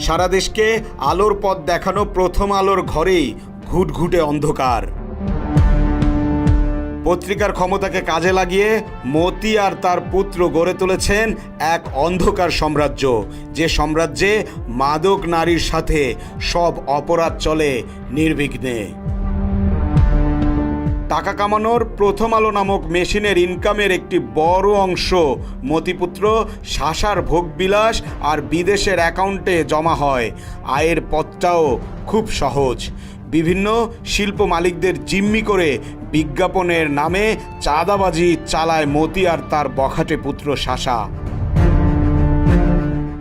সারা দেশকে আলোর পথ দেখানো প্রথম আলোর ঘরেই ঘুটঘুটে অন্ধকার। পত্রিকার ক্ষমতাকে কাজে লাগিয়ে মতি আর তার পুত্র গড়ে তুলেছেন এক অন্ধকার সাম্রাজ্য, যে সাম্রাজ্যে মাদক নারীর সাথে সব অপরাধ চলে নির্বিঘ্নে। টাকা কামানোর প্রথম আলো নামক মেশিনের ইনকামের একটি বড় অংশ। মতিপুত্র, শাসার ভোগবিলাস আর বিদেশের অ্যাকাউন্টে জমা হয়। আয়ের পথটাও খুব সহজ। বিভিন্ন শিল্প মালিকদের জিম্মি করে বিজ্ঞাপনের নামে চাঁদাবাজি চালায় মতি আর তার বখাটে পুত্র শাসা।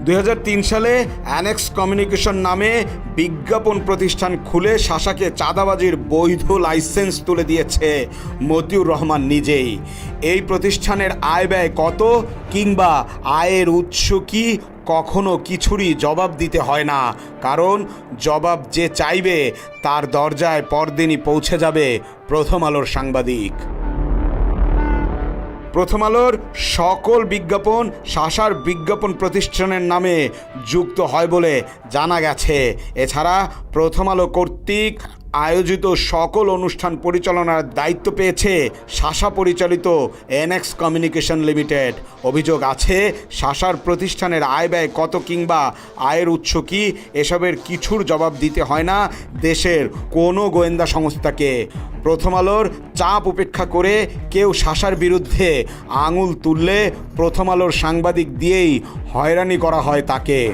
দু হাজার তিন সালে অ্যানেক্স কমিউনিকেশন নামে বিজ্ঞাপন প্রতিষ্ঠান খুলে শাসাকে চাঁদাবাজির বৈধ লাইসেন্স তুলে দিয়েছে মতিউর রহমান নিজেই। এই প্রতিষ্ঠানের আয় ব্যয় কত কিংবা আয়ের উৎস কি কখনো কিছুরই জবাব দিতে হয় না। কারণ জবাব যে চাইবে তার দরজায় পরদিনই পৌঁছে যাবে প্রথম আলোর সাংবাদিক। প্রথম আলোর সকল বিজ্ঞাপন শাসার বিজ্ঞাপন প্রতিষ্ঠানের নামে যুক্ত হয় বলে জানা গেছে। এছাড়া প্রথম আলো কর্তৃক আয়োজিত সকল অনুষ্ঠান পরিচালনার দায়িত্ব পেয়েছে শাসা পরিচালিত এনএক্স কমিউনিকেশন লিমিটেড। অভিযোগ আছে, শাসার প্রতিষ্ঠানের আয় ব্যয় কত কিংবা আয়ের উৎস কি, এসবের কিছুর জবাব দিতে হয় না দেশের কোনো গোয়েন্দা সংস্থাকে। প্রথম আলোর চাপ উপেক্ষা করে কেউ শাসার বিরুদ্ধে আঙুল তুললে প্রথম আলোর সাংবাদিক দিয়েই হয়রানি করা হয় তাকে।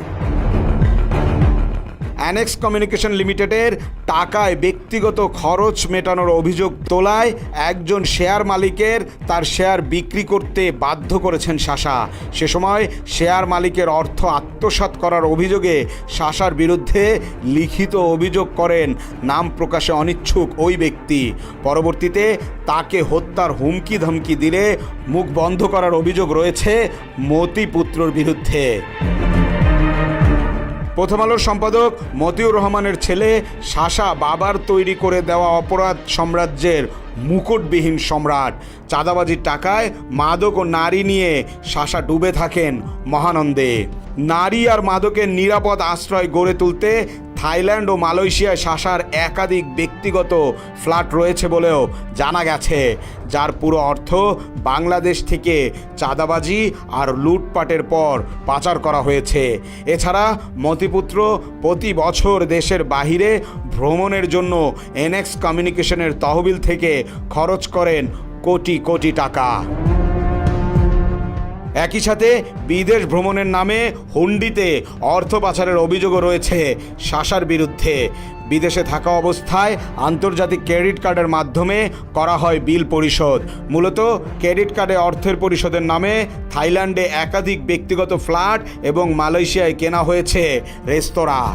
অ্যানেক্স কমিউনিকেশন লিমিটেডের টাকায় ব্যক্তিগত খরচ মেটানোর অভিযোগ তোলায় একজন শেয়ার মালিকের তার শেয়ার বিক্রি করতে বাধ্য করেছেন শাসা। সে সময় শেয়ার মালিকের অর্থ আত্মসাৎ করার অভিযোগে শাসার বিরুদ্ধে লিখিত অভিযোগ করেন। নাম প্রকাশে অনিচ্ছুক ওই ব্যক্তি। পরবর্তীতে তাকে হত্যার হুমকি ধমকি দিলে মুখ বন্ধ করার অভিযোগ রয়েছে মতি পুত্রর বিরুদ্ধে। প্রথম আলোর সম্পাদক মতিউর রহমানের ছেলে শাসা বাবার তৈরি করে দেওয়া অপরাধ সাম্রাজ্যের মুকুটবিহীন সম্রাট। চাঁদাবাজির টাকায় মাদক ও নারী নিয়ে শাসা ডুবে থাকেন মহানন্দে। নারী আর মাদকের নিরাপদ আশ্রয় গড়ে তুলতে থাইল্যান্ড ও মালয়েশিয়ায় শাসার একাধিক ব্যক্তিগত ফ্ল্যাট রয়েছে বলেও জানা গেছে, যার পুরো অর্থ বাংলাদেশ থেকে চাঁদাবাজি আর লুটপাটের পর পাচার করা হয়েছে। এছাড়া মতিপুত্র প্রতি বছর দেশের বাহিরে ভ্রমণের জন্য এনএক্স কমিউনিকেশনের তহবিল থেকে খরচ করেন কোটি কোটি টাকা। একই সাথে বিদেশ ভ্রমণের নামে হুন্ডিতে অর্থ পাচারের অভিযোগও রয়েছে শাসার বিরুদ্ধে। বিদেশে থাকা অবস্থায় আন্তর্জাতিক ক্রেডিট কার্ডের মাধ্যমে করা হয় বিল পরিশোধ। মূলত ক্রেডিট কার্ডে অর্থের পরিশোধের নামে থাইল্যান্ডে একাধিক ব্যক্তিগত ফ্ল্যাট এবং মালয়েশিয়ায় কেনা হয়েছে রেস্তোরাঁ।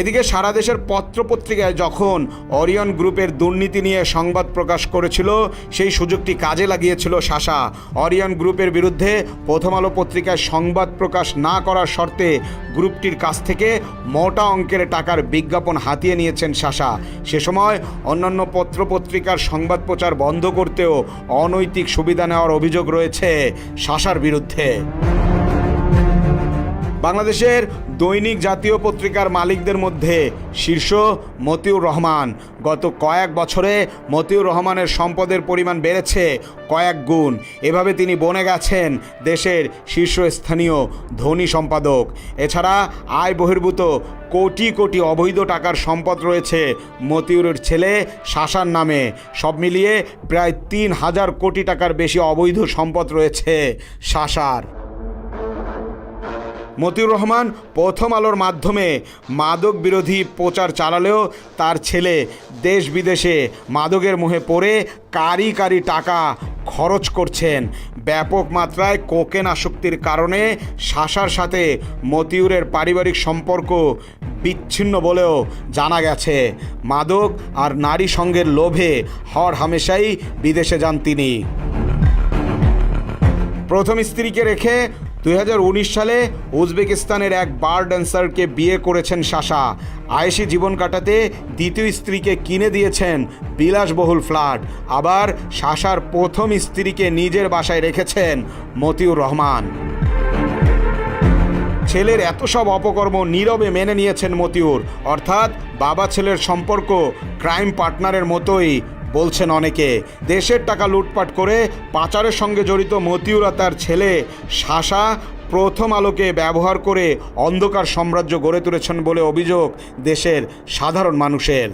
এদিকে সারা দেশের পত্রপত্রিকায় যখন অরিয়ন গ্রুপের দুর্নীতি নিয়ে সংবাদ প্রকাশ করেছিল, সেই সুযোগটি কাজে লাগিয়েছিল শাসা। অরিয়ন গ্রুপের বিরুদ্ধে প্রথম আলো পত্রিকায় সংবাদ প্রকাশ না করার শর্তে গ্রুপটির কাছ থেকে মোটা অঙ্কের টাকার বিজ্ঞাপন হাতিয়ে নিয়েছেন শাসা। সে সময় অন্যান্য পত্রপত্রিকার সংবাদ প্রচার বন্ধ করতেও অনৈতিক সুবিধা নেওয়ার অভিযোগ রয়েছে শাসার বিরুদ্ধে। বাংলাদেশের দৈনিক জাতীয় পত্রিকার মালিকদের মধ্যে শীর্ষ মতিউর রহমান। গত কয়েক বছরে মতিউর রহমানের সম্পদের পরিমাণ বেড়েছে কয়েক গুণ। এভাবে তিনি বনে গেছেন দেশের শীর্ষস্থানীয় ধনী সম্পাদক। এছাড়া আয় বহির্ভূত কোটি কোটি অবৈধ টাকার সম্পদ রয়েছে মতিউরের ছেলে শাসার নামে। সব মিলিয়ে প্রায় তিন হাজার কোটি টাকার বেশি অবৈধ সম্পদ রয়েছে শাসার। মতিউর রহমান প্রথম আলোর মাধ্যমে মাদক বিরোধী প্রচার চালালেও তার ছেলে দেশ বিদেশে মাদকের মুহে পড়ে কারি কারি টাকা খরচ করছেন। ব্যাপক মাত্রায় কোকেন আসক্তির কারণে শাসার সাথে মতিউরের পারিবারিক সম্পর্ক বিচ্ছিন্ন বলেও জানা গেছে। মাদক আর নারী সঙ্গের লোভে হর হামেশাই বিদেশে যান তিনি। প্রথম স্ত্রীকে রেখে দুই হাজার উনিশ সালে উজবেকিস্তানের এক বার ড্যান্সারকে বিয়ে করেছেন শাসা আয়েসি জীবন কাটাতে দ্বিতীয় স্ত্রীকে কিনে দিয়েছেন বিলাসবহুল ফ্ল্যাট। আবার শাসার প্রথম স্ত্রীকে নিজের বাসায় রেখেছেন মতিউর রহমান। ছেলের এত সব অপকর্ম নীরবে মেনে নিয়েছেন মতিউর। অর্থাৎ বাবা ছেলের সম্পর্ক ক্রাইম পার্টনারের মতোই বলছেন অনেকে, দেশের টাকা লুটপাট করে পাচারের সঙ্গে জড়িত মতিউরা তার ছেলে শাসা প্রথম আলোকে ব্যবহার করে অন্ধকার সাম্রাজ্য গড়ে তুলেছেন বলে অভিযোগ দেশের সাধারণ মানুষের।